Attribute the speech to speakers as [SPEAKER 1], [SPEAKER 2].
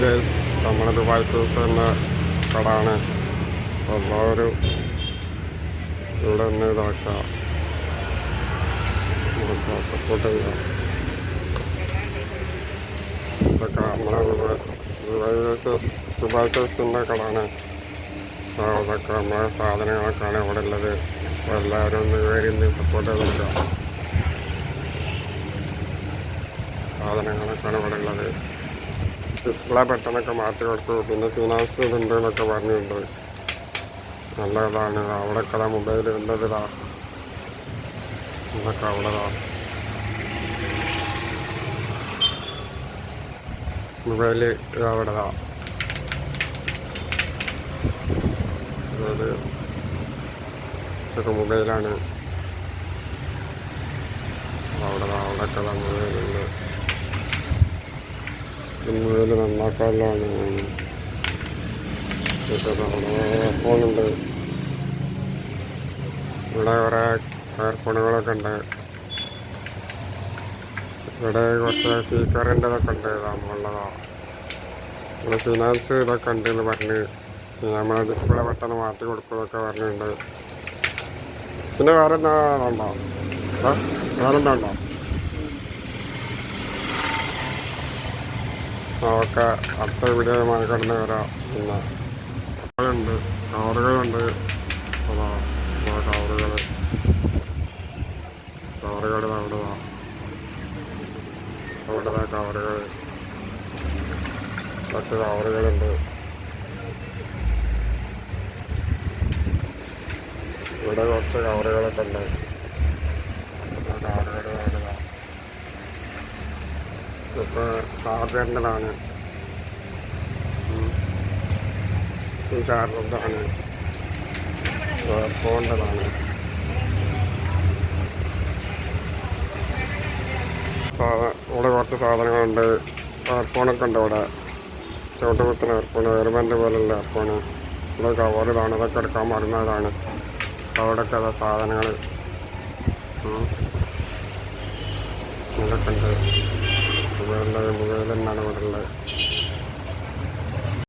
[SPEAKER 1] Guys നമ്മളൊരു white house തന്നെ കടാണ് എല്ലാവരും ഇവിടെ തന്നെ ഇതാക്കാം. സപ്പോർട്ട് ചെയ്യാം. ഇതൊക്കെ നമ്മുടെ വൈറ്റ് ക്രൂസിന്റെ കടാണ്. അതൊക്കെ നമ്മുടെ സാധനങ്ങളൊക്കെയാണ് ഇവിടെ ഉള്ളത്. അപ്പോൾ എല്ലാവരും ഒന്ന് കയറി ഒന്ന് സപ്പോർട്ട് ചെയ്ത് നോക്കാം സാധനങ്ങളൊക്കെയാണ് ഇവിടെ ഉള്ളത്. ഡിസ്പ്ലേ ബട്ടണൊക്കെ മാറ്റി കൊടുത്തു. പിന്നെ ഫിനാൻസ് ഇതുണ്ട് എന്നൊക്കെ പറഞ്ഞിട്ടുണ്ട്. നല്ല ഇതാണ് അവിടെ കഥ മൊബൈൽ ഉള്ളതിലാ ഇതൊക്കെ അവിടെതാ മൊബൈൽ അവിടെതാ മൊബൈലാണ് അവിടെ അവിടെ കഥ മൊബൈലുണ്ട് നന്നാക്കാനാണ് നന്നാക്കാറിലാണ് ഫോണുണ്ട് ഇവിടെ കുറേ ഹെയർഫോണുകളൊക്കെ ഉണ്ട്. ഇവിടെ കുറച്ച് സ്പീക്കറിന്റെതൊക്കെ ഉണ്ട്. നമ്മളുള്ളതാ ഇവിടെ ഫിനാൻസ് ഇതൊക്കെ ഉണ്ട് എന്ന് പറഞ്ഞ്. നമ്മളെ ഡിസ്പ്ലേ പെട്ടെന്ന് മാറ്റി കൊടുക്കുന്നതൊക്കെ പറഞ്ഞിട്ടുണ്ട്. പിന്നെ വേറെ എന്താ ഉണ്ടോ വേറെന്താ ഉണ്ടോ ഓക്കെ അടുത്ത വീഡിയോയുമായി കടന്നു വരാം. ഇന്ന് ഉണ്ട് കവറുകളുണ്ട് അതാ കവറുകൾ കവറുകൾ അവിടെ അവിടെ കവറുകൾ മറ്റ് കവറുകളുണ്ട് ഇവിടെ കുറച്ച് കവറുകളൊക്കെ ഉണ്ട് കവറുകൾ അവിടെ ഇപ്പോൾ ചാർജറിന്റെതാണ് ചാർജറിന്റെതാണ് ഫോണിന്റെതാണ് ഇവിടെ കുറച്ച് സാധനങ്ങളുണ്ട്. എയർഫോണൊക്കെ ഉണ്ട് ഇവിടെ. ചോട്ടുകുത്തിന് എയർഫോൺ എയർബാൻഡ് പോലുള്ള എയർഫോൺ ഇവിടെ കവർ ഇതാണ് ഇതൊക്കെ എടുക്കാൻ മറന്നതാണ് അവിടെയൊക്കെ അതാ സാധനങ്ങൾ ഇതൊക്കെ ഉണ്ട്.